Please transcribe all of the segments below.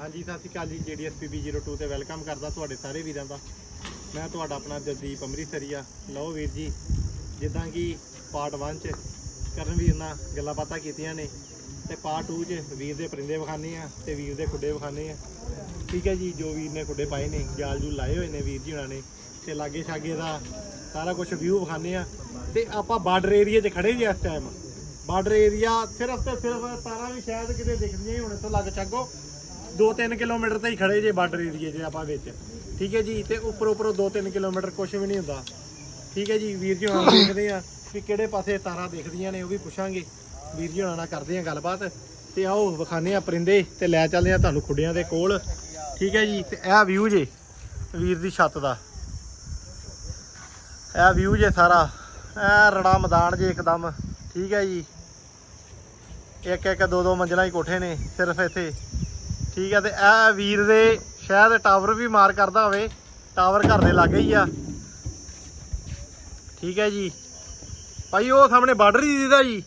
ਹਾਂਜੀ, ਸਤਿ ਸ਼੍ਰੀ ਅਕਾਲ ਜੀ। ਜੀਡੀਐਸਪੀਬੀ 02 ਤੇ ਵੈਲਕਮ ਕਰਦਾ ਤੁਹਾਡੇ ਸਾਰੇ ਵੀਰਾਂ ਦਾ। ਮੈਂ ਤੁਹਾਡਾ ਆਪਣਾ ਜਗਦੀਪ ਅੰਮ੍ਰਿਤਸਰੀਆ ਲਓ ਵੀਰ ਜੀ, ਜਿੱਦਾਂ ਕਿ ਪਾਰਟ 1 ਚ ਕਰਨ ਵੀਰ ਨਾਲ ਗੱਲਾਂ ਬਾਤਾਂ ਕੀਤੀਆਂ ਨੇ ਤੇ ਪਾਰਟ 2 ਚ ਵੀਰ ਦੇ ਪਰਿੰਦੇ ਵਿਖਾਣੇ ਆ ਤੇ ਵੀਰ ਦੇ ਖੁੱਡੇ ਵਿਖਾਣੇ ਆ। ਠੀਕ ਹੈ ਜੀ, ਜੋ ਵੀਰ ਨੇ ਖੁੱਡੇ ਪਾਏ ਨੇ, ਜਾਲ ਜੂ ਲਾਏ ਹੋਏ ਨੇ ਵੀਰ ਜੀ ਉਹਨਾਂ ਨੇ ਤੇ ਲਾਗੇ ਛਾਗੇ ਦਾ ਸਾਰਾ ਕੁਝ ਵਿਊ ਵਿਖਾਣੇ ਆ। ਤੇ ਆਪਾਂ ਬਾਰਡਰ ਏਰੀਆ 'ਚ ਖੜੇ ਜੀ ਇਸ ਟਾਈਮ ਬਾਰਡਰ ਏਰੀਆ ਸਿਰਫ ਤੇ ਸਿਰਫ ਤਾਰਾਂ ਵੀ ਸ਼ਾਇਦ ਕਿਤੇ ਦਿਖਦੀਆਂ ਹੀ ਹੁਣ, ਤੋਂ ਲੱਗ ਚੱਗੋ 2-3 ਕਿਲੋਮੀਟਰ ਤੇ ਹੀ ਖੜੇ ਜੇ ਬਾਰਡਰ ਏਰੀਏ 'ਚ ਆਪਾਂ ਵਿੱਚ। ਠੀਕ ਹੈ ਜੀ? ਤੇ ਉੱਪਰ ਉੱਪਰ 2-3 ਕਿਲੋਮੀਟਰ ਕੁਝ ਵੀ ਨਹੀਂ ਹੁੰਦਾ। ਠੀਕ ਹੈ ਜੀ? ਵੀਰ ਜੀ ਹੁਣ ਦੇਖਦੇ ਆ ਵੀ ਕਿਹੜੇ ਪਾਸੇ ਤਾਰਾਂ ਦੇਖਦੀਆਂ ਨੇ, ਉਹ ਵੀ ਪੁੱਛਾਂਗੇ। ਵੀਰ ਜੀ ਹੁਣਾਂ ਨਾਲ ਕਰਦੇ ਆ ਗੱਲਬਾਤ। ਤੇ ਆਓ ਵਿਖਾਣੇ ਆ ਪਰਿੰਦੇ ਤੇ ਲੈ ਚੱਲਦੇ ਆ ਤੁਹਾਨੂੰ ਖੁੱਡਿਆਂ ਦੇ ਕੋਲ। ਠੀਕ ਹੈ ਜੀ? ਤੇ ਇਹ ਵਿਊ ਜੇ ਵੀਰ ਦੀ ਛੱਤ ਦਾ। ਇਹ ਵਿਊ ਜੇ ਸਾਰਾ। ਇਹ ਰੜਾ ਮੈਦਾਨ ਜੇ ਇੱਕਦਮ। ਠੀਕ ਹੈ ਜੀ? ਇੱਕ ਇੱਕ ਦੋ ਦੋ ਮੰਜ਼ਲਾਂ ਹੀ ਕੋਠੇ ਨੇ, ਸਿਰਫ ਇੱਥੇ। ਠੀਕ ਹੈ ਤੇ ਇਹ ਵੀਰ ਦੇ ਸ਼ਾਇਦ ਟਾਵਰ ਵੀ ਮਾਰ ਕਰਦਾ ਹੋਵੇ, ਟਾਵਰ ਘਰ ਦੇ ਲਾਗੇ ਹੀ ਆ। ਠੀਕ ਹੈ ਜੀ। ਭਾਈ, ਉਹ ਸਾਹਮਣੇ ਬਾਰਡਰ ਹੀ ਦੀਦਾ ਜੀ।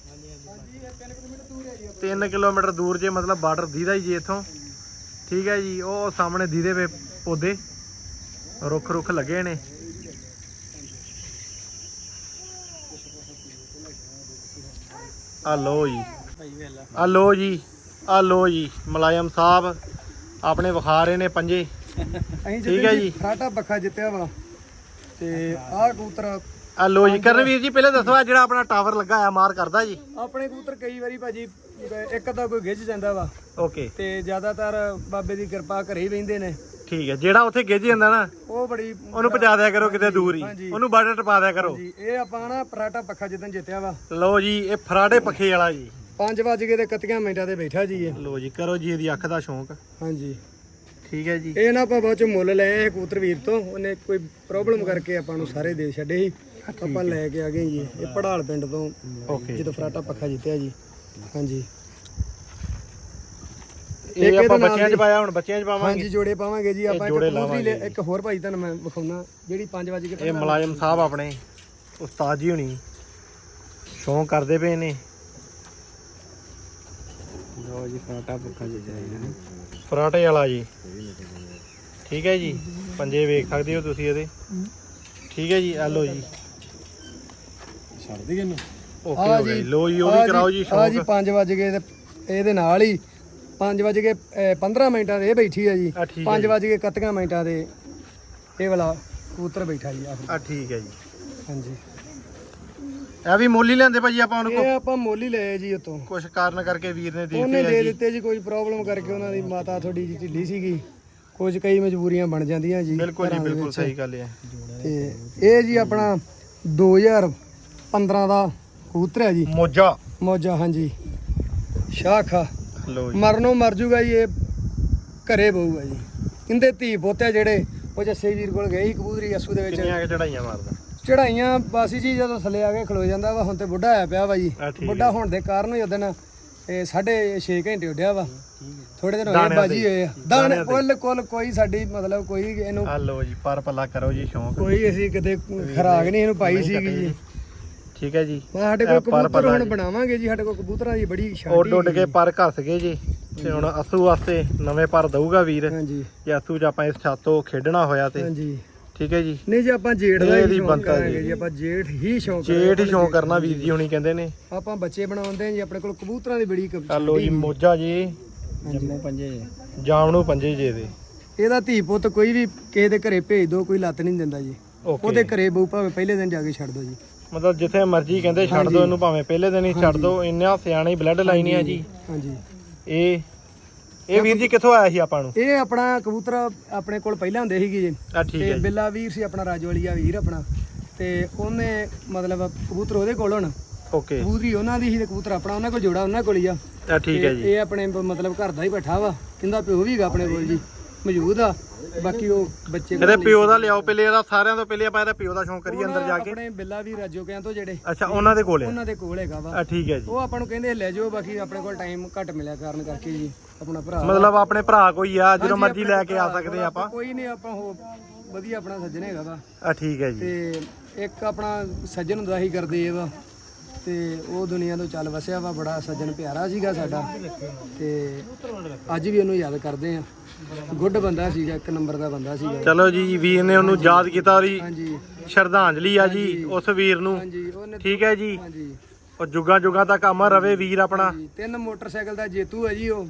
3 ਕਿਲੋਮੀਟਰ ਦੂਰ ਜੇ, ਮਤਲਬ ਬਾਰਡਰ ਦੀਦਾ ਜੀ ਇੱਥੋਂ। ਠੀਕ ਹੈ ਜੀ, ਉਹ ਸਾਹਮਣੇ ਦੀਦੇ ਵੇ ਪੌਦੇ। ਰੁੱਖ ਰੁੱਖ ਲੱਗੇ ਨੇ। ਆ ਲੋ ਜੀ। ਆ ਲੋ ਜੀ। ਆ ਲੋ ਜੀ ਮੁਲਾਇਮ ਸਾਹਿਬ ਆਪਣੇ ਵਿਖਾ ਰਹੇ ਨੇ ਪੰਜੇ। ਠੀਕ ਹੈ ਜੀ। ਫਰਾਟਾ ਪੱਖਾ ਜਿੱਤਿਆ ਵਾ ਤੇ ਆਹ ਕਬੂਤਰ ਆ। ਲੋ ਜੀ ਕਰਨਵੀਰ ਜੀ ਪਹਿਲੇ ਦੱਸੋ ਆ ਜਿਹੜਾ ਆਪਣਾ ਟਾਵਰ ਲੱਗਾ ਆ ਮਾਰ ਕਰਦਾ ਜੀ। ਆਪਣੇ ਕਬੂਤਰ ਕਈ ਵਾਰੀ ਭਾਜੀ ਇੱਕ ਅੱਧਾ ਕੋਈ ਗਿੱਜ ਜਾਂਦਾ ਵਾ। ਓਕੇ। ਤੇ ਜ਼ਿਆਦਾਤਰ ਬਾਬੇ ਦੀ ਕਿਰਪਾ ਘਰੇ ਹੀ ਬਹਿੰਦੇ ਨੇ। ਠੀਕ ਹੈ ਜਿਹੜਾ ਉੱਥੇ ਗਿੱਜ ਜਾਂਦਾ ਨਾ ਉਹ ਬੜੀ ਉਹਨੂੰ ਪਹੁੰਚਾ ਦਿਆ ਕਰੋ ਕਿਤੇ ਦੂਰ ਹੀ। ਉਹਨੂੰ ਬਾਰਡਰ ਟਪਾ ਦਿਆ ਕਰੋ। ਜੀ ਇਹ ਆਪਾਂ ਨਾ ਫਰਾਟਾ ਪੱਖਾ ਜਿੱਦਣ ਜਿੱਤਿਆ ਵਾ। ਲੋ ਜੀ ਇਹ ਫਰਾੜੇ ਪੱਖੇ ਵਾਲਾ ਜੀ। 5 ਵਜ ਕੇ ਤੇ 31 ਮਿੰਟਾਂ ਤੇ ਬੈਠਾ ਜੀ ਇਹ। ਲੋ ਜੀ ਕਰੋ ਜੀ ਇਹਦੀ ਅੱਖ ਦਾ ਸ਼ੌਂਕ। ਹਾਂਜੀ। ਠੀਕ ਹੈ ਜੀ। ਇਹ ਨਾ ਆਪਾਂ ਬਾਅਦ ਚ ਮੁੱਲ ਲਏ ਇਹ ਕਬੂਤਰ ਵੀਰ ਤੋਂ। ਉਹਨੇ ਕੋਈ ਪ੍ਰੋਬਲਮ ਕਰਕੇ ਆਪਾਂ ਨੂੰ ਸਾਰੇ ਦੇ ਛੱਡੇ ਸੀ। ਆਪਾਂ ਲੈ ਕੇ ਆ ਗਏ ਜੀ। ਇਹ ਪੜਾਲ ਪਿੰਡ ਤੋਂ ਜਦੋਂ ਫਰਾਟਾ ਪੱਖਾ ਜਿੱਤਿਆ ਜੀ। ਹਾਂਜੀ। ਇਹ ਆਪਾਂ ਬੱਚਿਆਂ 'ਚ ਪਾਇਆ ਹੁਣ ਬੱਚਿਆਂ 'ਚ ਪਾਵਾਂਗੇ। ਹਾਂਜੀ ਜੋੜੇ ਪਾਵਾਂਗੇ ਜੀ। ਆਪਾਂ ਇੱਕ ਲਾਵਾਂਗੇ। ਇੱਕ ਹੋਰ ਭਾਈ ਤੁਹਾਨੂੰ ਮੈਂ ਵਿਖਾਉਣਾ। ਜਿਹੜੀ 5 ਵਜੇ ਇਹ ਮੁਲਾਜ਼ਮ ਸਾਹਿਬ ਆਪਣੇ ਉਸਤਾਦ ਜੀ ਹੁਣੀ। ਸ਼ੌਂਕ ਕਰਦੇ ਪਏ ਨੇ। ਲੋ ਜੀ ਫਰਾਟਾ ਪੱਖਾ ਜਿੱਤਿਆ ਫਰਾਟੇ ਵਾਲਾ ਜੀ। ਠੀਕ ਹੈ ਜੀ ਪੰਜੇ ਵੇਖ ਸਕਦੇ ਹੋ ਤੁਸੀਂ ਇਹਦੇ। ਠੀਕ ਹੈ ਜੀ ਆ ਲੋ ਜੀ। ਛੱਡਦੀ ਇਹਨੂੰ? ਓਕੇ ਹੋ ਗਈ ਲੋ ਜੀ ਉਹ ਵੀ ਕਰਾਓ ਜੀ ਆ ਜੀ ਸ਼ੌਂਕ। 5 ਵਜ ਗਏ ਤੇ ਇਹਦੇ ਨਾਲ ਹੀ 5 ਵਜ ਕੇ 15 ਮਿੰਟਾਂ ਦੇ ਇਹ ਬੈਠੀ ਆ ਜੀ। ਆ ਠੀਕ ਹੈ 5 ਵਜ ਕੇ 31 ਮਿੰਟਾਂ ਦੇ ਇਹ ਵਾਲਾ ਕਬੂਤਰ ਬੈਠਾ ਜੀ ਆ ਠੀਕ ਹੈ ਜੀ। ਹਾਂਜੀ। ਇਹ ਵੀ ਮੁੱਲ ਹੀ ਲੈਂਦੇ ਭਾਜੀ ਆਪਾਂ ਉਹਨੂੰ ਇਹ ਆਪਾਂ ਮੁੱਲ ਹੀ ਲਏ ਜੀ ਉਤੋਂ ਕੁਝ ਕਾਰਨ ਕਰਕੇ ਵੀਰ ਨੇ ਦੇ ਉਹਨੇ ਦਿੱਤੇ ਆ ਦੇ ਦਿੱਤੇ ਜੀ ਕੋਈ ਪ੍ਰੋਬਲਮ ਕਰਕੇ ਉਹਨਾਂ ਦੀ ਮਾਤਾ ਥੋੜੀ ਜਿਹੀ ਢਿੱਲੀ ਸੀਗੀ। ਕੁਝ ਕਈ ਮਜਬੂਰੀਆਂ ਬਣ ਜਾਂਦੀਆਂ ਜੀ ਬਿਲਕੁਲ ਜੀ ਬਿਲਕੁਲ। ਸਹੀ ਗੱਲ ਹੈ। ਤੇ ਇਹ ਜੀ ਆਪਣਾ 2015 ਦਾ ਕਬੂਤਰ ਹੈ ਜੀ। ਮੋਜਾ। ਮੌਜਾ ਹਾਂਜੀ। ਸ਼ਾਖਾ। ਲੋ ਜੀ। ਮਰਨੋਂ ਮਰ ਜੂਗਾ ਜੀ ਇਹ ਘਰੇ ਬਹੂਗਾ ਜੀ। ਇਹਦੇ ਧੀ ਪੋਤੇ ਜਿਹੜੇ ਉਹ ਜੱਸੇ ਵੀਰ ਕੋਲ ਗਏ ਸੀ ਕਬੂਤਰੀ ਅਸੂ ਦੇ ਵਿੱਚ। ਕਿੰਨੀਆਂ ਕਿ ਚੜਾਈਆਂ ਮਾਰਦਾ? ਚੜਾਈਆਂ ਬਾਸੀ ਜੀ ਜਦੋਂ ਥੱਲੇ ਆ ਕੇ ਖਲੋ ਜਾਂਦਾ ਵਾ ਹੁਣ ਤੇ ਬੁੱਢਾ ਆਇਆ ਪਿਆ ਵਾ ਜੀ। ਆ ਠੀਕ ਬੁੱਢਾ ਹੋਣ ਦੇ ਕਾਰਨ ਹੀ ਉਹਦਨ ਇਹ ਸਾਢੇ 6 ਘੰਟੇ ਉੱਡਿਆ ਵਾ। ਥੋੜੇ ਦਿਨ ਹੋਏ ਦਾਣਿਆਂ ਬਾਜੀ ਤੇ। ਹੋਏ ਆ। ਦਾਣੇ ਕੁੱਲ ਕੁੱਲ ਕੋਈ ਸਾਡੀ ਮਤਲਬ ਕੋਈ ਇਹਨੂੰ ਆ ਲੋ ਜੀ ਪਰ ਪੱਲਾ ਕਰੋ ਜੀ ਸ਼ੌਂਕ ਕੋਈ ਅਸੀਂ ਕਿਤੇ ਖਰਾਕ ਨਹੀਂ ਇਹਨੂੰ ਪਾਈ ਸੀਗੀ ਜੀ। ਠੀਕ ਹੈ ਜੀ। ਮੈਂ ਸਾਡੇ ਕੋਲ ਕਬੂਤਰ ਹੁਣ ਬਣਾਵਾਂਗੇ ਜੀ ਸਾਡੇ ਕੋਲ ਕਬੂਤਰਾਂ ਦੀ ਬੜੀ ਉੱਡ ਉੱਡ ਕੇ ਪਰ ਘਸ ਗਏ ਜੀ। ਤੇ ਹੁਣ ਅਸੂ ਵਾਸਤੇ ਨਵੇਂ ਪਰ ਦਊਗਾ ਵੀਰ। ਹਾਂਜੀ। ਜੇ ਅਸੂ ਚ ਆਪਾਂ ਇਸ ਛੱਤ ਤੋਂ ਖੇਡਣਾ ਹੋਇਆ ਤੇ ਹਾਂਜੀ। ਠੀਕ ਹੈ ਜੀ। ਨਹੀਂ ਜੀ ਆਪਾਂ ਜੇਠ ਦਾ ਇਹਦੀ ਹੀ ਸ਼ੌਂਕ ਬਣਤਰ ਕਰਾਂਗੇ ਜੀ। ਜੀ ਆਪਾਂ ਜੇਠ ਹੀ ਸ਼ੌਂਕ ਜੇਠ ਹੀ ਸ਼ੌਂਕ ਕਰਨਾ ਵੀਰ ਜੀ ਹੁਣੀ ਕਹਿੰਦੇ ਨੇ। ਆਪਾਂ ਬੱਚੇ ਬਣਾਉਂਦੇ ਹਾਂ ਜੀ ਆਪਣੇ ਕੋਲ ਕਬੂਤਰਾਂ ਦੀ ਬੜੀ ਕ- ਆ ਲੋ ਜੀ ਮੋਜਾ ਜੀ। ਜੰਮੂ ਪੰਜੇ ਜਾਮਣੂ ਪੰਜੇ ਜੇ ਦੇ। ਇਹਦਾ ਧੀ ਪੁੱਤ ਕੋਈ ਵੀ ਕਿਸੇ ਦੇ ਘਰੇ ਭੇਜ ਦੋ ਕੋਈ ਲੱਤ ਨਹੀਂ ਦਿੰਦਾ ਜੀ। ਓਕੇ ਉਹਦੇ ਘਰੇ ਬਹੂ ਭਾਵੇਂ ਪਹਿਲੇ ਦਿਨ ਜਾ ਕੇ ਛੱਡ ਦੋ ਜੀ। ਮਤਲਬ ਜਿੱਥੇ ਮਰਜ਼ੀ ਕਹਿੰਦੇ ਛੱਡ ਦਿਓ ਇਹਨੂੰ ਭਾਵੇਂ ਪਹਿਲੇ ਦਿਨ ਹੀ ਛੱਡ ਦਿਓ ਇੰਨਾ ਸਿਆਣੀ ਬਲੱਡ ਲਾਈਨ ਹੈ ਜੀ। ਹਾਂਜੀ। ਇਹ ਇਹ ਵੀਰ ਜੀ ਕਿੱਥੋਂ ਆਇਆ ਸੀ ਆਪਾਂ ਨੂੰ? ਇਹ ਆਪਣਾ ਕਬੂਤਰ ਆਪਣੇ ਕੋਲ ਪਹਿਲਾਂ ਹੁੰਦੇ ਸੀਗੇ ਜੀ। ਆ ਠੀਕ ਤੇ ਹੈ ਜੀ। ਬਿੱਲਾ ਵੀਰ ਸੀ ਆਪਣਾ ਰਾਜਵਾਲੀਆ ਵੀਰ ਆਪਣਾ। ਤੇ ਉਹਨੇ ਮਤਲਬ ਕਬੂਤਰ ਉਹਦੇ ਕੋਲ ਹੁਣ। ਓਕੇ। ਕਬੂਤਰੀ ਉਹਨਾਂ ਦੀ ਸੀ ਤੇ ਕਬੂਤਰ ਆਪਣਾ ਉਹਨਾਂ ਕੋਲ ਜੋੜਾ ਉਹਨਾਂ ਕੋਲ ਹੀ ਆ। ਆ ਠੀਕ ਹੈ ਤੇ ਜੀ। ਇਹ ਆਪਣੇ ਬ- ਮਤਲਬ ਘਰ ਦਾ ਹੀ ਬੈਠਾ ਵਾ। ਇਹਦਾ ਪਿਓ ਵੀ ਹੈਗਾ ਆਪਣੇ ਕੋਲ ਜੀ। ਮੌਜੂਦ ਆ। ਬਾਕੀ ਉਹ ਬੱਚੇ ਇਹਦੇ ਪਿਓ ਦਾ ਲਿਆਓ ਪਹਿਲੇ ਇਹਦਾ ਸਾਰਿਆਂ ਤੋਂ ਪਹਿਲੇ ਆਪਾਂ ਇਹਦਾ ਪਿਓ ਦਾ ਸ਼ੌਂਕ ਕਰੀਏ ਅੰਦਰ ਜਾ ਕੇ। ਆਪਣੇ ਬਿੱਲਾ ਵੀ ਰਾਜੋ ਕਿਆਂ ਤੋਂ ਜਿਹੜੇ। ਅੱਛਾ ਉਹਨਾਂ ਦੇ ਕੋਲ ਹੈ। ਉਹਨਾਂ ਦੇ ਕੋਲ ਹੈਗਾ ਵਾ। ਆ ਠੀਕ ਹੈ ਜੀ। ਉਹ ਆਪਾਂ ਨੂੰ ਕਹਿੰਦੇ ਲੈ ਜਾਓ ਬਾਕੀ ਆਪਣੇ ਕੋਲ ਟਾਈਮ ਘੱਟ ਮਿਲਿਆ ਕਾਰਨ ਕਰਕੇ ਜੀ। ਆਪਣਾ ਭਰਾ। ਮਤਲਬ ਆਪਣੇ ਭਰਾ ਕੋਈ ਆ ਜਦੋਂ ਮਰਜ਼ੀ ਲੈ ਕੇ ਆ ਸਕਦੇ ਆ ਆਪਾਂ। ਕੋਈ ਨਹੀਂ ਆਪਾਂ ਉਹ ਵਧੀਆ ਆਪਣਾ ਸੱਜਣ ਹੈਗਾ ਵਾ। ਆ ਠੀਕ ਹੈ ਜੀ। ਤੇ ਇੱਕ ਆਪਣਾ ਸੱਜਣ ਹੁੰਦਾ ਸੀ ਗੁਰਦੇਵ ਤੇ ਉਹ ਦੁਨੀਆ ਤੋਂ ਚੱਲ ਵਸਿਆ ਵਾ ਬੜਾ ਸੱਜਣ ਪਿਆਰਾ ਸੀਗਾ ਸਾਡਾ। ਤੇ ਅੱਜ ਵੀ ਉਹਨੂੰ ਯਾਦ ਕਰਦੇ ਆ। ਗੁੱਡ ਬੰਦਾ ਸੀਗਾ ਇੱਕ ਨੰਬਰ ਦਾ ਬੰਦਾ ਸੀਗਾ। ਚਲੋ ਜੀ ਵੀਰ ਨੇ ਉਹਨੂੰ ਯਾਦ ਕੀਤਾ ਔਰੀ ਹਾਂਜੀ। ਸ਼ਰਧਾਂਜਲੀ ਆ ਜੀ ਉਸ ਵੀਰ ਨੂੰ। ਹਾਂਜੀ ਉਹਨੇ ਠੀਕ ਹੈ ਜੀ। ਹਾਂਜੀ। ਉਹ ਜੁਗਾ ਜੁਗਾ ਤੱਕ ਅਮਰ ਰਵੇ ਵੀਰ ਆਪਣਾ। ਹਾਂਜੀ, ਤਿੰਨ ਮੋਟਰਸਾਈਕਲ ਦਾ ਜੇਤੂ ਹੈ ਜੀ ਉਹ।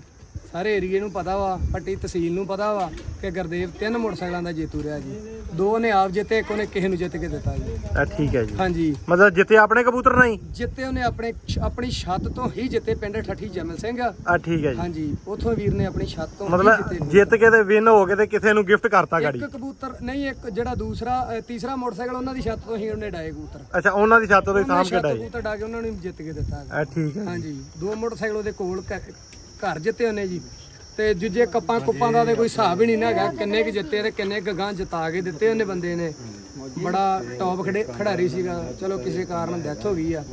ਸਾਰੇ ਏਰੀਏ ਨੂੰ ਪਤਾ ਵਾ ਪੱਟੀ ਤਹਿਸੀਲ ਨੂੰ ਪਤਾ ਵਾ ਕਿ ਗੁਰਦੇਵ ਤਿੰਨ ਮੋਟਰਸਾਈਕਲਾਂ ਦਾ ਜੇਤੂ ਰਿਹਾ ਜੀ। ਦੋ ਨੇ ਆਪ ਜਿੱਤੇ ਇੱਕ ਉਹਨੇ ਕਿਸੇ ਨੂੰ ਜਿੱਤ ਕੇ ਦਿੱਤਾ ਜੀ। ਆ ਠੀਕ ਹੈ ਜੀ। ਹਾਂਜੀ। ਮਤਲਬ ਜਿੱਤੇ ਆਪਣੇ ਕਬੂਤਰ ਨਹੀਂ ਜਿੱਤੇ ਉਹਨੇ ਆਪਣੇ ਆਪਣੀ ਛੱਤ ਤੋਂ ਹੀ ਜਿੱਤੇ ਪਿੰਡ ਠੱਠੀ ਜਮਲ ਸਿੰਘ। ਆ ਠੀਕ ਹੈ ਜੀ। ਹਾਂਜੀ ਉਥੋਂ ਵੀਰ ਨੇ ਆਪਣੀ ਛੱਤ ਤੋਂ ਹੀ ਮਤਲਬ ਜਿੱਤੇ ਜਿੱਤ ਕੇ ਤੇ ਵਿਨ ਹੋ ਕੇ ਤੇ ਕਿਸੇ ਨੂੰ ਗਿਫਟ ਕਰਤਾ ਗਾੜੀ। ਇੱਕ ਕਬੂਤਰ ਨਹੀਂ ਇੱਕ ਜਿਹੜਾ ਦੂਸਰਾ ਅ, ਤੀਸਰਾ ਮੋਟਰਸਾਈਕਲ ਉਹਨਾਂ ਦੀ ਛੱਤ ਤੋਂ ਹੀ ਉਹਨੇ ਡਾਏ ਕਬੂਤਰ। ਅੱਛਾ ਉਹਨਾਂ ਦੀ ਛੱਤ ਤੋਂ ਹੀ ਉਹਨੇ ਸਾਂਭ ਕੇ ਡਾਈ ਕਬੂਤਰ ਡਾ ਕੇ ਉਹਨਾਂ ਨੂੰ ਜਿੱਤ ਕੇ ਦਿੱਤਾ। ਹੈਗਾ। ਆ ਠੀਕ ਹੈ ਹਾਂਜੀ ਦੋ ਮੋਟਰਸਾਈਕਲ ਉਹਦੇ ਕੋਲ ਘ- ਘਰ ਜਿੱਤੇ ਉਹਨੇ ਜੀ। ਤੇ ਦੂਜੇ ਕੱਪਾਂ ਕੁੱਪਾਂ ਦਾ ਤੇ ਕੋਈ ਹਿਸਾਬ ਹੀ ਨਹੀਂ ਨਾ ਹੈਗਾ। ਕਿੰਨੇ ਕੁ ਜਿੱਤੇ ਤੇ ਕਿੰਨੇ ਕੁ ਗਾਂ ਜਿਤਾ ਕੇ ਦਿੱਤੇ ਉਹਨੇ ਬੰਦੇ ਨੇ। ਬੜਾ ਟੌਪ ਖੜੇ ਖਿਡਾਰੀ ਸੀਗਾ। ਚਲੋ ਕਿਸੇ ਕਾਰਨ ਡੈਥ ਹੋ ਗਈ ਆ।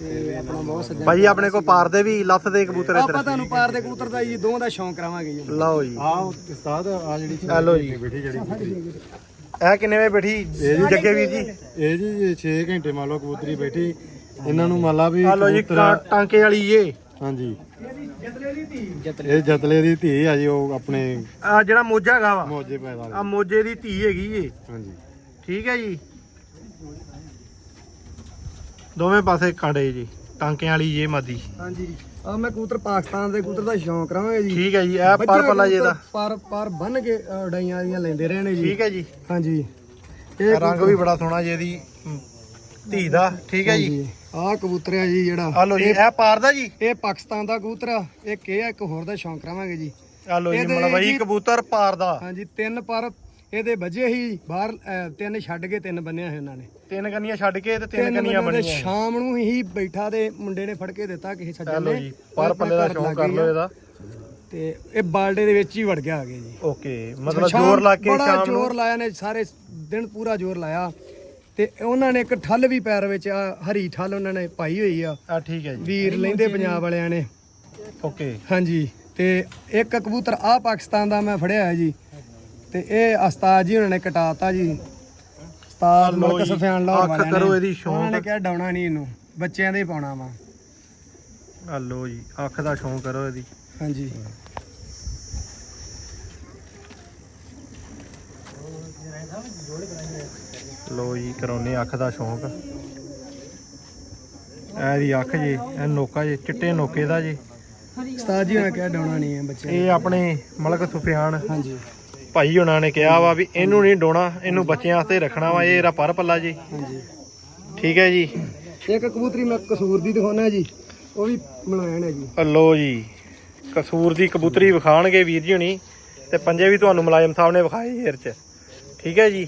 ਤੇ ਆਪਣਾ ਬਹੁਤ ਸੱਜਣ ਭਾਈ ਆਪਣੇ ਕੋ ਪਾਰ ਦੇ ਵੀ ਲੱਥ ਦੇ ਕਬੂਤਰ ਇੱਧਰ ਆਪਾਂ ਤੁਹਾਨੂੰ ਪਾਰ ਦੇ ਕਬੂਤਰ ਦਾ ਜੀ ਦੋਵਾਂ ਦਾ ਸ਼ੌਂਕ ਕਰਾਵਾਂਗੇ ਜੀ। ਲਓ ਜੀ। ਆ ਉਸਤਾਦ ਆ ਜਿਹੜੀ ਲਓ ਜੀ। ਬੈਠੀ ਜਿਹੜੀ ਇਹ ਕਿੰਨੇ ਵੇ ਬੈਠੀ? ਜੱਗੇ ਵੀਰ ਜੀ। ਇਹ ਜੀ 6 ਘੰਟੇ ਮੰਨ ਲਓ ਕਬੂਤਰੀ ਬੈਠੀ। ਇਹਨਾਂ ਨੂੰ ਮੰਨ ਲਾ ਵੀ ਆ ਲਓ ਜੀ ਕਬੂਤਰ- ਟਾਂਕੇ ਵਾਲੀ ਇਹ ਹਾਂਜੀ। ਇਹ ਜਤਲੇ ਦੀ ਧੀ ਆ ਜੀ ਉਹ ਆਪਣੇ ਆ ਜਿਹੜਾ ਮੋਜਾ ਹੈਗਾ ਵਾ ਮੌਜੇ ਪੈਦਾ ਆ ਮੋਜੇ ਦੀ ਧੀ ਹੈਗੀ ਏ। ਹਾਂਜੀ। ਠੀਕ ਹੈ ਜੀ। ਦੋਵੇਂ ਪਾਸੇ ਕਾਂਡੇ ਜੀ ਟਾਂਕਿਆਂ ਵਾਲੀ ਇਹ ਮਾਦੀ। ਹਾਂਜੀ। ਆ ਮੈਂ ਕਬੂਤਰ ਪਾਕਿਸਤਾਨ ਦੇ ਕਬੂਤਰ ਦਾ ਸ਼ੌਂਕ ਕਰਾਵਾਂਗੇ ਜੀ। ਠੀਕ ਹੈ ਜੀ ਇਹ ਪਰ ਪੱਲਾ ਜੀ ਇਹਦਾ ਪਰ ਪਰ ਬੰਨ ਕੇ ਅ, ਉਡਾਈਆਂ ਦੀਆਂ ਲੈਂਦੇ ਰਹੇ ਨੇ ਜੀ। ਠੀਕ ਹੈ ਜੀ। ਹਾਂਜੀ। ਇਹ ਰੰਗ ਵੀ ਬੜਾ ਸੋਹਣਾ ਜੀ ਇਹਦੀ। ਧੀ ਦਾ ਠੀਕ ਹੈ ਜੀ? ਆਹ ਕਬੂਤਰ ਹੈ ਜੀ ਜਿਹੜਾ। ਆ ਲਓ ਜੀ ਇਹ ਪਾਰ ਦਾ ਜੀ? ਇਹ ਪਾਕਿਸਤਾਨ ਦਾ ਕਬੂਤਰ ਆ। ਇਹ ਆ ਇੱਕ ਹੋਰ ਦਾ ਸ਼ੌਂਕ ਕਰਾਵਾਂਗੇ ਜੀ। ਆ ਲਓ ਜੀ ਮਲਵਈ ਕਬੂਤਰ ਪਾਰ ਦਾ। ਹਾਂਜੀ ਤਿੰਨ ਪਰ ਇਹਦੇ ਵੱਜੇ ਹੀ ਬਾਹਰ ਤਿੰਨ ਛੱਡ ਕੇ ਤਿੰਨ ਬੰਨਿਆ ਸੀ ਉਹਨਾਂ ਨੇ। ਤਿੰਨ ਕੰਨੀਆਂ ਛੱਡ ਕੇ ਤੇ ਤਿੰਨ ਕੰਨੀਆਂ ਬਣੀਆਂ। ਸ਼ਾਮ ਨੂੰ ਹੀ ਬੈਠਾ ਦੇ ਮੁੰਡੇ ਨੇ ਫੜ ਕੇ ਦਿੱਤਾ ਕਿਸੇ ਆ ਸੱਜਣ ਨੇ। ਜੀ ਪਰ ਪੱਲੇ ਦਾ ਸ਼ੌਂਕ ਕਰ ਆ। ਇਹਦਾ। ਤੇ ਇਹ ਬਾਲਡੇ ਦੇ ਵਿੱਚ ਹੀ ਵੜ ਗਿਆ ਆ ਗਿਆ ਜੀ। ਓਕੇ ਮਤਲਬ ਜ਼ੋਰ ਲਾ ਕੇ ਬੜਾ ਸ਼ਾਮ ਜ਼ੋਰ ਨੂੰ ਲਾਇਆ ਨੇ ਸਾਰੇ ਦਿਨ ਪੂਰਾ ਜ਼ੋਰ ਲਾਇਆ। ਤੇ ਉਹਨਾਂ ਨੇ ਇੱਕ ਠੱਲ ਵੀ ਪੈਰ ਵਿੱਚ ਆ ਹਰੀ ਠੱਲ ਉਹਨਾਂ ਨੇ ਪਾਈ ਹੋਈ ਆ। ਆ ਠੀਕ ਹੈ ਜੀ। ਵੀਰ ਲੈਂਦੇ ਪੰਜਾਬ ਵਾਲਿਆਂ ਨੇ। ਓਕੇ। ਹਾਂਜੀ ਤੇ ਇੱਕ ਕਬੂਤਰ ਆ ਪਾਕਿਸਤਾਨ ਦਾ ਮੈਂ ਫੜਿਆ ਹੈ ਜੀ। ਤੇ ਇਹ ਉਸਤਾਦ ਜੀ ਉਹਨਾਂ ਨੇ ਕਟਾਤਾ ਜੀ। ਉਸਤਾਦ ਮਲਕ ਜੀ, ਸਫਿਆਨ ਲਾਹੌਰ ਅੱਖ ਵਾਲਿਆਂ ਕਰੋ ਨੇ ਇਹਦੀ ਸ਼ੌਂਕ। ਉਹਨਾਂ ਨੇ ਕਿਹਾ ਡਾਉਣਾ ਨਹੀਂ ਇਹਨੂੰ ਬੱਚਿਆਂ ਦੇ ਪਾਉਣਾ ਵਾ। ਆ ਲਓ ਜੀ ਅੱਖ ਦਾ ਸ਼ੌਂਕ ਕਰੋ ਇਹਦੀ। ਹਾਂਜੀ। ਲੋ ਜੀ ਕਰਾਉਨੇ ਅੱਖ ਦਾ ਸ਼ੌਂਕ। ਇਹਦੀ ਅੱਖ ਜੀ ਇਹ ਨੋਕਾ ਜੀ ਚਿੱਟੇ ਨੋਕੇ ਦਾ ਜੀ। ਉਸਤਾਦ ਜੀ ਨੇ ਕਿਹਾ ਡਾਉਣਾ ਨਹੀਂ ਹੈ ਬੱਚਿਆਂ ਇਹ ਆਪਣੇ ਮਲਕ ਸੁਫਿਆਨ ਹਾਂਜੀ। ਭਾਈ ਉਹਨਾਂ ਨੇ ਕਿਹਾ ਵਾ ਵੀ ਇਹਨੂੰ ਨਹੀਂ ਡੋਣਾ ਇਹਨੂੰ ਬੱਚਿਆਂ ਵਾਸਤੇ ਰੱਖਣਾ ਵਾ ਇਹ ਇਹਦਾ ਪਰ ਪੱਲਾ ਜੀ। ਹਾਂਜੀ। ਠੀਕ ਹੈ ਜੀ। ਇੱਕ ਕਬੂਤਰੀ ਮੈਂ ਕਸੂਰ ਦੀ ਦਿਖਾਉਣਾ ਜੀ ਉਹ ਵੀ ਮਲਾਇਣ ਹੈ ਜੀ। ਲੋ ਜੀ ਕਸੂਰ ਦੀ ਕਬੂਤਰੀ ਵਿਖਾਣਗੇ ਵੀਰ ਜੀ ਹੁਣੀ ਤੇ ਪੰਜੇ ਵੀ ਤੁਹਾਨੂੰ ਮੁਲਾਜ਼ਮ ਸਾਹਿਬ ਨੇ ਵਿਖਾਏ ਹੀਰ ਚ। ਠੀਕ ਹੈ ਜੀ।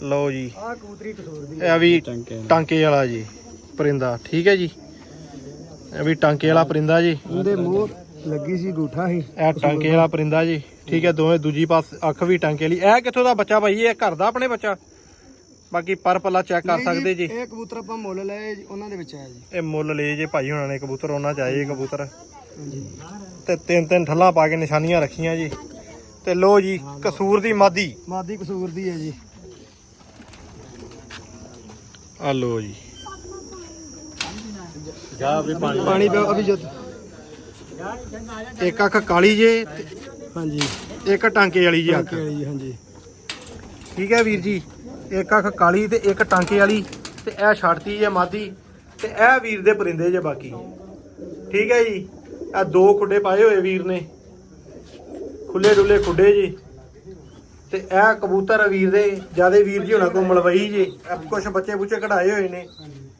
ਲੋ ਜੀ। ਆਹ ਕਬੂਤਰੀ ਕਸੂਰ ਦੀ ਇਹ ਵੀ ਟਾਂਕੇ ਵਾਲਾ। ਜੀ ਪਰਿੰਦਾ। ਠੀਕ ਹੈ ਜੀ? ਇਹ ਵੀ ਟਾਂਕੇ ਵਾਲਾ ਪਰਿੰਦਾ ਜੀ। ਉਹਦੇ ਮੂੰਹ ਲੱਗੀ ਸੀ ਗੂਠਾ ਸੀ। ਇਹ ਟਾਂਕੇ ਵਾਲਾ ਪਰਿੰਦਾ ਜੀ। ਠੀਕ ਹੈ ਦੋਵੇਂ ਦੂਜੀ ਪਾਸ ਅੱਖ ਵੀ ਟਾਂਕੇ ਵਾਲੀ। ਇਹ ਕਿੱਥੋਂ ਦਾ ਬੱਚਾ ਭਾਈ? ਇਹ ਘਰ ਦਾ ਆਪਣੇ ਬੱਚਾ? ਬਾਕੀ ਪਰ ਪੱਲਾ ਚੈੱਕ ਕਰ ਸਕਦੇ ਜੀ। ਇਹ ਕਬੂਤਰ ਆਪਾਂ ਮੁੱਲ ਲਏ ਜੀ, ਉਹਨਾਂ ਦੇ ਵਿੱਚ ਆਇਆ ਜੀ। ਇਹ ਮੁੱਲ ਲਏ ਜੇ ਭਾਈ ਹੁਣਾਂ ਨੇ ਕਬੂਤਰ ਉਹਨਾਂ ਚ ਆਏ ਇਹ ਕਬੂਤਰ। ਤੇ ਤਿੰਨ ਤਿੰਨ ਠੱਲਾਂ ਪਾ ਕੇ ਨਿਸ਼ਾਨੀਆਂ ਰੱਖੀਆਂ ਜੀ। ਤੇ ਲੋ ਜੀ ਕਸੂਰ ਦੀ ਮਾਦੀ। ਮਾਦੀ ਕਸੂਰ ਦੀ ਹੈ ਜੀ। ਆ ਲੋ ਜੀ। ਜਾ ਵੀ ਪਾਣੀ ਪਾਣੀ ਪਿਓ ਅਭੀ ਜੋਤ ਇੱਕ ਅੱਖ ਕਾਲੀ ਜੇ ਤੇ ਹਾਂਜੀ ਇੱਕ ਟਾਂਕੇ ਵਾਲੀ ਜੀ ਅੱਖ। ਜੀ ਹਾਂਜੀ। ਠੀਕ ਹੈ ਵੀਰ ਜੀ ਇੱਕ ਅੱਖ ਕਾਲੀ ਤੇ ਇੱਕ ਟਾਂਕੇ ਵਾਲੀ ਤੇ ਇਹ ਛੱਡਤੀ ਜੇ ਮਾਦੀ ਤੇ ਇਹ ਵੀਰ ਦੇ ਪਰਿੰਦੇ ਜੇ ਬਾਕੀ। ਠੀਕ ਹੈ ਜੀ ਇਹ ਦੋ ਖੁੱਡੇ ਪਾਏ ਹੋਏ ਵੀਰ ਨੇ। ਖੁੱਲੇ ਡੁੱਲੇ ਖੁੱਡੇ ਜੀ। ਤੇ ਇਹ ਕਬੂਤਰ ਵੀਰ ਦੇ ਜਿਆਦੇ ਵੀਰ ਜੀ ਹੋਣਾ ਕੋ ਮਲਵਈ ਜੀ ਕੁਝ ਬੱਚੇ ਬੁੱਚੇ ਕਢਾਏ ਹੋਏ ਨੇ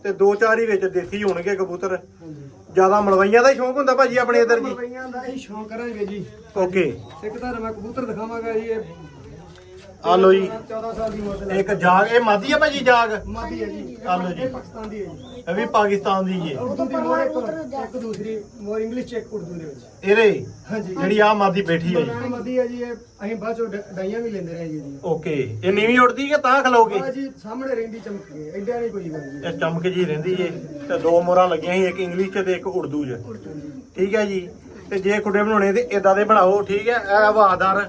ਤੇ ਦੋ ਚਾਰ ਹੀ ਵਿੱਚ ਦੇਸੀ ਹੋਣਗੇ ਕਬੂਤਰ। ਜ਼ਿਆਦਾ ਮਲਵਈਆਂ ਦਾ ਹੀ ਸ਼ੌਂਕ ਹੁੰਦਾ ਭਾਜੀ ਆਪਣੇ ਇਧਰ ਜੀ? ਮਲਵਈਆਂ ਦਾ ਹੀ ਸ਼ੌਂਕ ਕਰਾਂਗੇ ਜੀ। ਓਕੇ। ਇੱਕ ਤਾਂ ਮੈਂ ਕਬੂਤਰ ਦਿਖਾਵਾਂਗਾ ਜੀ ਇਹ ਆ ਲੋ ਜੀ। 14 ਸਾਲ ਦੀ ਉਮਰ ਦੇ ਇੱਕ ਜਾਗ ਇਹ ਮਾਦੀ ਆ ਭਾਜੀ ਜਾਗ? ਮਾਦੀ ਹੈ ਜੀ। ਆ ਲਓ ਜੀ। ਇਹ ਪਾਕਿਸਤਾਨ ਦੀ ਹੈ ਜੀ। ਇਹ ਵੀ ਪਾਕਿਸਤਾਨ ਦੀ ਜੀ। ਉਰਦੂ ਦੀ ਮੋਰ ਇੱਕ ਇੱਕ ਦੂਸਰੀ ਮੋਰ ਇੰਗਲਿਸ਼ ਚ ਇੱਕ ਉਰਦੂ ਦੇ ਵਿੱਚ। ਇਹਦੇ? ਹਾਂਜੀ। ਜਿਹੜੀ ਆ ਮਾਦੀ ਬੈਠੀ ਹੈ ਜੀ ਮਾਦੀ ਹੈ ਜੀ ਇਹ ਅਸੀਂ ਬਾਅਦ ਚੋਂ ਡਾਈਆਂ ਵੀ ਲੈਂਦੇ ਰਹੇ ਜੀ। ਓਕੇ। ਇਹ ਨੀਵੀਂ ਉੱਡਦੀ ਕਿ ਤਾਂ ਖਲੋਗੇ? ਆਹ ਜੀ ਸਾਹਮਣੇ ਰਹਿੰਦੀ ਚਮਕ ਗਈ ਐਡਾ ਨਹੀਂ ਕੋਈ ਗੱਲ ਜੀ ਇਹ ਚਮਕ ਜੀ ਰਹਿੰਦੀ ਜੇ ਤੇ ਦੋ ਮੋਹਰਾਂ ਲੱਗੀਆਂ ਸੀ ਇੱਕ ਇੰਗਲਿਸ਼ 'ਚ ਤੇ ਇੱਕ ਉਰਦੂ 'ਚ। ਠੀਕ ਹੈ ਜੀ। ਤੇ ਜੇ ਖੁੱਡੇ ਬਣਾਉਣੇ ਤੇ ਇਦਾਂ ਦੇ ਬਣਾਓ ਠੀਕ ਹੈ? ਇਹ ਹਵਾਦਾਰ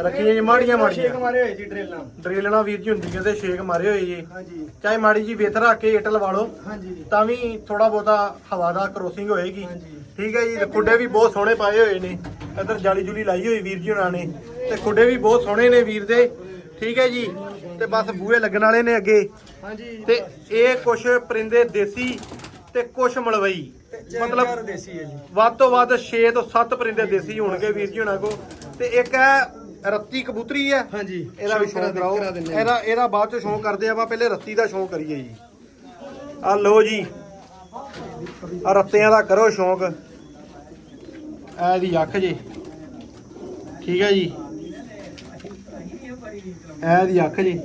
ਰੱਖੀਆਂ ਜੀ ਮਾੜੀਆਂ ਛੇਕ ਮਾੜੀਆਂ। ਮਾਰੇ ਹੋਏ ਜੀ ਡਰੇਲਾਂ ਡਰੇਲਣਾ ਵੀਰ ਜੀ ਹੁੰਦੀ ਹੈ ਤੇ ਛੇਕ ਮਾਰੇ ਹੋਏ ਜੀ। ਹਾਂਜੀ। ਚਾਹੇ ਮਾੜੀ ਜੀ ਵੇਤ ਰੱਖ ਕੇ ਇੱਟ ਲਵਾ ਲਓ ਹਾਂਜੀ। ਤਾਂ ਵੀ ਥੋੜਾ ਬਹੁਤਾ ਹਵਾ ਦਾ ਕਰੋਸਿੰਗ ਹੋਏਗੀ। ਹਾਂਜੀ। ਠੀਕ ਹੈ ਜੀ ਤੇ ਖੁੱਡੇ ਵੀ ਬਹੁਤ ਸੋਹਣੇ ਪਾਏ ਹੋਏ ਨੇ। ਇੱਧਰ ਜਾਲੀ ਜੁਲੀ ਲਾਈ ਹੋਈ ਵੀਰ ਜੀ ਉਹਨਾਂ ਨੇ। ਤੇ ਖੁੱਡੇ ਵੀ ਬਹੁਤ ਸੋਹਣੇ ਨੇ ਵੀਰ ਦੇ। ਠੀਕ ਹੈ ਜੀ ਤੇ ਬਸ ਬੂਹੇ ਲੱਗਣ ਵਾਲੇ ਨੇ ਅੱਗੇ। ਹਾਂਜੀ। ਤੇ ਇਹ ਕੁਛ ਪਰਿੰਦੇ ਦੇਸੀ ਤੇ ਕੁਛ ਮਲਵਈ। ਮਤਲਬ ਮਤਲਬ ਦੇਸੀ ਹੈ ਜੀ। ਵੱਧ ਤੋਂ ਵੱਧ 6 ਤੋਂ 7 ਪਰਿੰਦੇ ਦੇਸੀ ਹੋਣਗੇ ਵੀਰ ਜੀ ਉਹਨਾਂ ਕੋ ਤੇ ਇੱਕ ਹੈ ਰੱਤੀ ਕਬੂਤਰੀ ਹੈ। ਹਾਂਜੀ ਇਹਦਾ ਵੀ ਸ਼ੌਂਕ ਕਰਾਓ। ਇਹਦਾ ਇਹਦਾ ਬਾਅਦ ਚ ਸ਼ੌਂਕ ਕਰਦੇ ਆਪਾਂ ਪਹਿਲੇ ਰੱਤੀ ਦਾ ਸ਼ੌਂਕ ਕਰੀਏ ਜੀ। ਆ ਲਓ ਜੀ। ਆ ਰੱਤਿਆਂ ਦਾ ਕਰੋ ਸ਼ੌਂਕ। ਐ ਦੀ ਅੱਖ ਜੀ। ਠੀਕ ਹੈ ਜੀ। ਐ ਦੀ ਅੱਖ ਜੀ।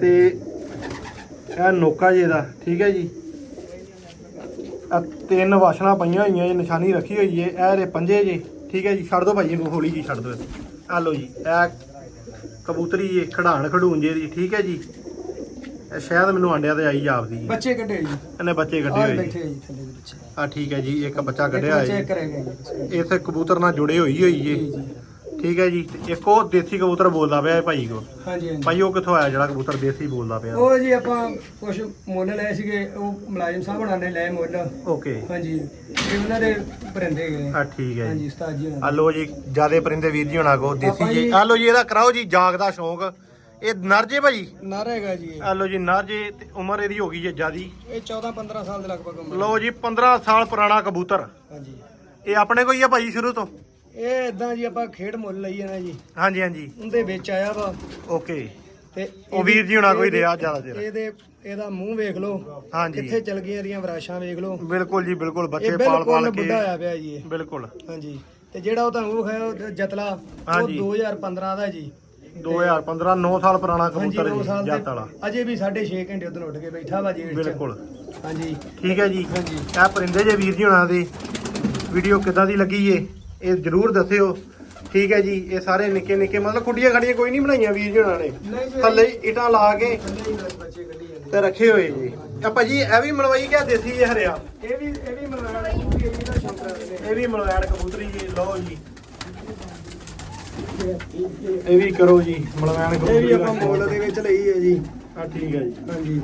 ਤੇ ਇਹ ਨੋਕਾ ਜੀ ਇਹਦਾ। ਠੀਕ ਹੈ ਜੀ। ਆ ਤਿੰਨ ਵਾਸ਼ਣਾ ਪਈਆਂ ਹੋਈਆਂ ਜੀ ਨਿਸ਼ਾਨੀ ਰੱਖੀ ਹੋਈ ਏ। ਇਹ ਦੇ ਪੰਜੇ ਜੀ। ਠੀਕ ਹੈ ਜੀ ਛੱਡ ਦਿਓ ਭਾਈ ਇਹਨੂੰ ਹੌਲੀ ਜੀ ਛੱਡ ਦਿਓ। ਆ ਲਓ ਜੀ ਇਹ ਕਬੂਤਰੀ ਜੀ ਖੜਾਣ ਖੜੂਣ ਜੇ ਦੀ ਠੀਕ ਹੈ ਜੀ। ਇਹ ਸ਼ਾਇਦ ਮੈਨੂੰ ਆਂਡਿਆਂ ਤੇ ਆਈ ਜਾਪਦੀ ਜੀ। ਬੱਚੇ ਕੱਢੇ ਜੀ। ਇਹਨੇ ਬੱਚੇ ਕੱਢੇ ਹੋਏ ਬੈਠੇ ਜੀ ਜੀ ਥੱਲੇ ਦੇ ਬੱਚੇ। ਆ ਠੀਕ ਹੈ ਜੀ ਇੱਕ ਬੱਚਾ ਕੱਢਿਆ ਹੈ ਕਰੇਗਾ ਜੀ। ਜੀ ਇਥੇ ਕਬੂਤਰ ਨਾਲ ਜੁੜੇ ਹੋਈ ਹੋਈ ਜੀ। ਠੀਕ ਹੈ ਜੀ ਤੇ ਇੱਕ ਉਹ ਦੇਸੀ ਕਬੂਤਰ ਬੋਲਦਾ ਪਿਆ ਇਹ ਭਾਈ ਕੋ ਹਾਂਜੀ ਹਾਂਜੀ। ਭਾਈ ਉਹ ਕਿੱਥੋਂ ਆਇਆ ਜਿਹੜਾ ਕਬੂਤਰ ਦੇਸੀ ਬੋਲਦਾ ਪਿਆ? ਉਹ ਜੀ ਆਪਾਂ ਕੁਝ ਮੁੱਲ ਲਏ ਸੀਗੇ ਉਹ ਮੁਲਾਜ਼ਮ ਸਾਹਿਬ ਹੁਣਾਂ ਨੇ ਲਏ ਮੁੱਲ। ਓਕੇ। ਹਾਂਜੀ ਇਹ ਉਹਨਾਂ ਦੇ ਪਰਿੰਦੇ ਗਏ। ਆ ਠੀਕ ਹੈ ਜੀ। ਹਾਂਜੀ ਉਸਤਾਦ ਜੀ ਆ ਹੁਣਾਂ ਦੇ। ਲੋ ਜੀ ਜਿਆਦੇ ਪਰਿੰਦੇ ਵੀਰ ਜੀ ਹੋਣਾ ਕੋ ਦੇਸੀ ਜੀ। ਆ ਲੋ ਜੀ ਇਹਦਾ ਕਰਾਓ ਜੀ ਜਾਗ ਦਾ ਸ਼ੌਂਕ। ਇਹ ਨਰ ਜੇ ਭਾਜੀ ਨਰ ਹੈਗਾ ਜੀ ਇਹ। ਆ ਲੋ ਜੀ ਨਰ ਜੇ ਤੇ ਉਮਰ ਇਹਦੀ ਹੋ ਗਈ ਜੇ ਜਿਆਦੀ। ਇਹ 14 15 ਸਾਲ ਦੇ ਲਗਭਗ ਉਮਰ ਲੋ ਜੀ 15 ਸਾਲ ਪੁਰਾਣਾ ਕਬੂਤਰ। ਹਾਂਜੀ। ਇਹ ਆਪਣੇ ਕੋਈ ਆ ਭਾਈ ਸ਼ੁਰੂ ਤੋਂ? ਇਹ ਇਦਾਂ ਜੀ ਆਪਾਂ ਖੇਡ ਮੁੱਲ ਲਈ ਹੈ ਨਾ ਜੀ। ਹਾਂਜੀ ਹਾਂਜੀ। ਉਹਦੇ ਵਿੱਚ ਆਇਆ ਵਾ। ਓਕੇ। ਤੇ ਉਹ ਵੀਰ ਜੀ ਹੁਣਾਂ ਕੋਈ ਰਿਹਾ ਜ਼ਿਆਦਾ ਚਿਰ। ਇਹਦੇ ਇਹਦਾ ਮੂੰਹ ਵੇਖ ਲਓ। ਹਾਂਜੀ। ਕਿੱਥੇ ਚਲ ਗਈਆਂ ਇਹਦੀਆਂ ਵਿਰਾਸ਼ਾਂ ਵੇਖ ਲਓ। ਬਿਲਕੁਲ ਜੀ ਬਿਲਕੁਲ। ਬੱਚੇ ਪਾਲ ਪਾਲ ਕੇ ਬੁੱਢਾ ਹੋਇਆ ਪਿਆ ਜੀ ਇਹ। ਬਿਲਕੁਲ। ਹਾਂਜੀ। ਤੇ ਜਿਹੜਾ ਉਹ ਤੁਹਾਨੂੰ ਉਹ ਹੈ ਉਹ ਜਤਲਾ ਉਹ ਹਾਂਜੀ। 2015 ਦਾ ਜੀ। 2015 9 ਸਾਲ ਪੁਰਾਣਾ ਕਬੂਤਰ 2 ਜੀ ਜੱਤ ਵਾਲਾ। ਅਜੇ ਵੀ 6.5 ਘੰਟੇ ਉਧਰ ਉੱਠ ਕੇ ਬੈਠਾ ਵਾ 'ਚ। ਬਿਲਕੁਲ। ਹਾਂਜੀ। ਠੀਕ ਹੈ ਜੀ। ਹਾਂਜੀ। ਇਹ ਪਰਿੰਦੇ ਜੇ ਵੀਰ ਜੀ ਹੁਣਾਂ ਦੇ। ਵੀਡੀਓ ਕਿਦਾਂ ਦੀ ਲੱਗੀ ਏ ਇਹ ਜਰੂਰ ਦੱਸਿਓ। ਠੀਕ ਹੈ ਜੀ ਇਹ ਸਾਰੇ ਨਿੱਕੇ ਨਿੱਕੇ ਮਤਲਬ ਖੁੱਡੀਆਂ ਖੜੀਆਂ ਕੋਈ ਨਹੀਂ ਬਣਾਈਆਂ ਵੀਰ ਜੀ ਨੇ। ਥੱਲੇ ਇਟਾਂ ਲਾ ਕੇ ਤੇ ਰੱਖੇ ਹੋਏ ਜੀ। ਆ ਭਾਜੀ ਇਹ ਵੀ ਮਲਵਈ ਗਿਆ ਦੇਸੀ ਹਰਿਆ? ਇਹ ਵੀ ਇਹ ਵੀ ਮਲਵਾੜਾ ਇਹ ਵੀ ਇਹਦਾ ਸ਼ੌਂਕ ਰੱਖਦੇ ਨੇ ਇਹ ਵੀ ਮਲਵੈਣ ਕਬੂਤਰੀ ਜੀ ਲਓ ਜੀ। ਇਹ ਵੀ ਕਰੋ ਜੀ ਮਲਵੈਣ ਇਹ ਕਬੂਤਰੀ ਵੀ ਆਪਾਂ। ਮੁੱਲ ਦੇ ਵਿੱਚ ਲਈ ਹੈ ਜੀ। ਆ ਠੀਕ ਹੈ ਜੀ। ਹਾਂਜੀ।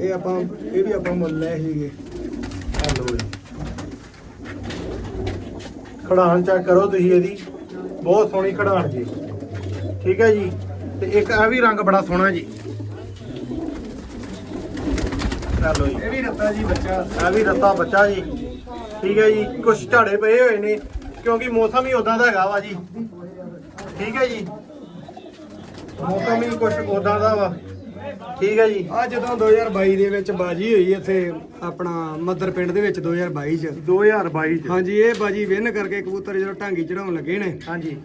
ਇਹ ਆਪਾਂ ਇਹ ਵੀ ਆਪਾਂ ਮੁੱਲ ਲਏ ਸੀਗੇ। ਆ ਲਓ ਜੀ। ਖੜਾਣ ਚੈੱਕ ਕਰੋ ਤੁਸੀਂ ਇਹਦੀ। ਬਹੁਤ ਸੋਹਣੀ ਖੜਾਣ ਜੀ। ਠੀਕ ਹੈ ਜੀ? ਤੇ ਇੱਕ ਆ ਵੀ ਰੰਗ ਬੜਾ ਸੋਹਣਾ ਜੀ। ਲਓ ਜੀ। ਇਹ ਵੀ ਰੱਤਾ ਜੀ ਬੱਚਾ। ਆ ਵੀ ਰੱਤਾ ਬੱਚਾ ਜੀ। ਠੀਕ ਹੈ ਜੀ? ਕੁਝ ਝਾੜੇ ਪਏ ਹੋਏ ਨੇ ਕਿਉਂਕਿ ਮੌਸਮ ਹੀ ਉਦਾਂ ਦਾ ਹੈਗਾ ਵਾ ਜੀ। ਠੀਕ ਹੈ ਜੀ? ਮੌਸਮ ਹੀ ਕੁਝ ਉਦਾਂ ਦਾ ਵਾ। ਠੀਕ ਹੈ ਜੀ। ਆ ਜਦੋਂ 2022 ਦੇ ਵਿੱਚ ਬਾਜੀ ਹੋਈ ਇੱਥੇ ਆਪਣਾ ਮੱਦਰ ਪਿੰਡ ਦੇ ਵਿੱਚ 2022 ਚ। 2022 ਚ। ਹਾਂਜੀ ਇਹ ਬਾਜੀ ਵਿਨ ਕਰਕੇ ਕਬੂਤਰ ਜਦੋਂ ਢਾਂਗੀ ਚੜਾਉਣ ਲੱਗੇ ਨੇ। ਹਾਂਜੀ।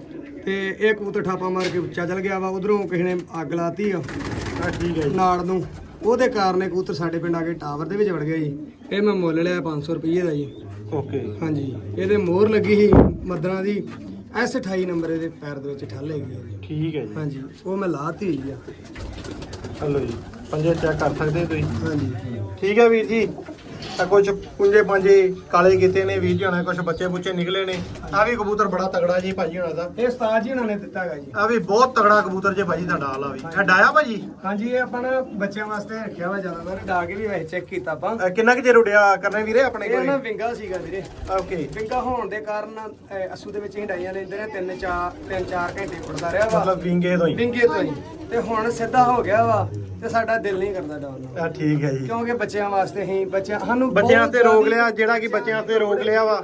ਤੇ ਇਹ ਕਬੂਤਰ ਠਾਪਾ ਮਾਰ ਕੇ ਉੱਚਾ ਚਲ ਗਿਆ ਵਾ ਉਧਰੋਂ ਕਿਸੇ ਨੇ ਅੱਗ ਲਾਤੀ ਆ। ਆ ਠੀਕ ਹੈ ਜੀ। ਨਾੜ ਨੂੰ। ਉਹਦੇ ਕਾਰਨ ਇਹ ਕਬੂਤਰ ਸਾਡੇ ਪਿੰਡ ਆ ਕੇ ਟਾਵਰ ਦੇ ਵਿੱਚ ਵੜ ਗਿਆ ਜੀ। ਇਹ ਮੈਂ ਮੁੱਲ ਲਿਆ 500 ਰੁਪਏ ਦਾ ਜੀ। ਓਕੇ। ਹਾਂਜੀ ਇਹਦੇ ਮੋਹਰ ਲੱਗੀ ਸੀ ਮੱਦਰਾਂ ਦੀ। ਐਸ 28 ਨੰਬਰ ਇਹਦੇ ਪੈਰ ਦੇ ਵਿੱਚ ਠੱਲ ਹੈਗੀ ਜੀ। ਠੀਕ ਹੈ ਜੀ। ਹਾਂਜੀ ਉਹ ਮੈਂ ਲਾਤੀ ਹੋਈ ਆ। ਹਲੋ ਜੀ ਪੰਜੇ ਚੈੱਕ ਕਰ ਸਕਦੇ ਤੁਸੀਂ? ਹਾਂਜੀ। ਠੀਕ ਹੈ ਵੀਰ ਜੀ? ਆ ਕੁਝ ਪੁੰਜੇ ਪੰਜੇ ਕਾਲੇ ਕੀਤੇ ਨੇ ਵੀਰ ਜੀ ਹੋਣਾ ਕੁਝ ਬੱਚੇ ਬੁੱਚੇ ਨਿਕਲੇ ਨੇ। ਆ ਵੀ ਕਬੂਤਰ ਬੜਾ ਤਗੜਾ ਜੀ ਭਾਜੀ ਹੋਣਾ ਦਾ। ਇਹ ਉਸਤਾਦ ਜੀ ਉਹਨਾਂ ਨੇ ਦਿੱਤਾ ਹੈਗਾ ਜੀ। ਆ ਵੀ ਬਹੁਤ ਤਗੜਾ ਕਬੂਤਰ ਜੇ ਭਾਜੀ ਤੁਹਾਡਾ ਆਲਾ ਵੀ। ਇਹ ਡਾਇਆ ਭਾਜੀ? ਹਾਂਜੀ ਇਹ ਆਪਾਂ ਨਾ ਬੱਚਿਆਂ ਵਾਸਤੇ ਰੱਖਿਆ ਵਾ ਜ਼ਿਆਦਾਤਰ ਡਾ ਕੇ ਵੀ ਵੈਸੇ ਚੈੱਕ ਕੀਤਾ ਆਪਾਂ। ਅਹ ਕਿੰਨਾ ਕੁ ਚਿਰ ਉਡਿਆ ਕਰਨੇ ਵੀਰੇ ਆਪਣੇ ਇਹ ਨਾ ਕੋਲ? ਵਿੰਗਾ ਸੀਗਾ ਵੀਰੇ। ਓਕੇ ਵਿੰਗਾ ਹੋਣ ਦੇ ਕਾਰਨ ਅਹ, ਅਸੂ ਦੇ ਵਿੱਚ ਹਿੰਡਾਈਆਂ ਲੈਂਦੇ ਨੇ ਤਿੰਨ ਚਾਰ ਤਿੰਨ ਚਾਰ ਘੰਟੇ ਉੱਡਦਾ ਰਿਹਾ ਵਾ। ਮਤਲਬ ਵਿੰਗੇ ਤੋਂ ਹੀ। ਵਿੰਗੇ ਤੋਂ ਹੀ। ਤੇ ਹੁਣ ਸਿੱਧਾ ਹੋ ਗਿਆ ਵਾ ਤੇ ਸਾਡਾ ਦਿਲ ਨਹੀਂ ਕਰਦਾ ਡਾਉਣ ਨੂੰ। ਆ ਠੀਕ ਹੈ ਜੀ। ਕਿਉਂਕਿ ਬੱਚਿਆਂ ਵਾਸਤੇ ਹੀ ਬੱਚਿਆਂ ਸਾਨੂੰ ਬੱਚਿਆਂ ਤੇ ਰੋਕ ਲਿਆ ਜਿਹੜਾ ਕਿ ਬੱਚਿਆਂ ਤੇ ਰੋਕ ਲਿਆ ਵਾ।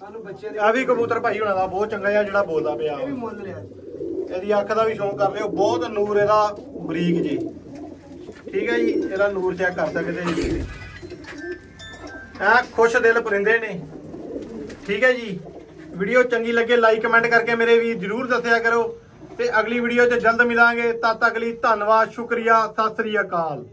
ਸਾਨੂੰ ਬੱਚਿਆਂ ਦੇ ਆ ਵੀ ਕਬੂਤਰ ਭਾਈ ਹੋਣਾ ਦਾ ਬਹੁਤ ਚੰਗਾ ਆ ਜਿਹੜਾ ਬੋਲਦਾ ਪਿਆ ਇਹ ਵੀ ਮੁੱਲ ਲਿਆ ਇਹਦੀ ਅੱਖ ਦਾ ਵੀ ਸ਼ੌਂਕ ਕਰ ਲਿਓ ਬਹੁਤ ਨੂਰ ਇਹਦਾ ਬਰੀਕ ਜੀ। ਠੀਕ ਹੈ ਜੀ ਇਹਦਾ ਨੂਰ ਚੈੱਕ ਕਰ ਸਕਦੇ ਜੀ ਇਹ ਖੁਸ਼ ਦਿਲ ਪਰਿੰਦੇ ਨੇ। ਠੀਕ ਹੈ ਜੀ ਵੀਡੀਓ ਚੰਗੀ ਲੱਗੇ ਲਾਈਕ ਕਮੈਂਟ ਕਰਕੇ ਮੇਰੇ ਵੀ ਜਰੂਰ ਦੱਸਿਆ ਕਰੋ। ਤੇ ਅਗਲੀ ਵੀਡੀਓ 'ਚ ਜਲਦ ਮਿਲਾਂਗੇ। ਤਦ ਤੱਕ ਲਈ ਧੰਨਵਾਦ ਸ਼ੁਕਰੀਆ ਸਤਿ ਸ੍ਰੀ ਅਕਾਲ।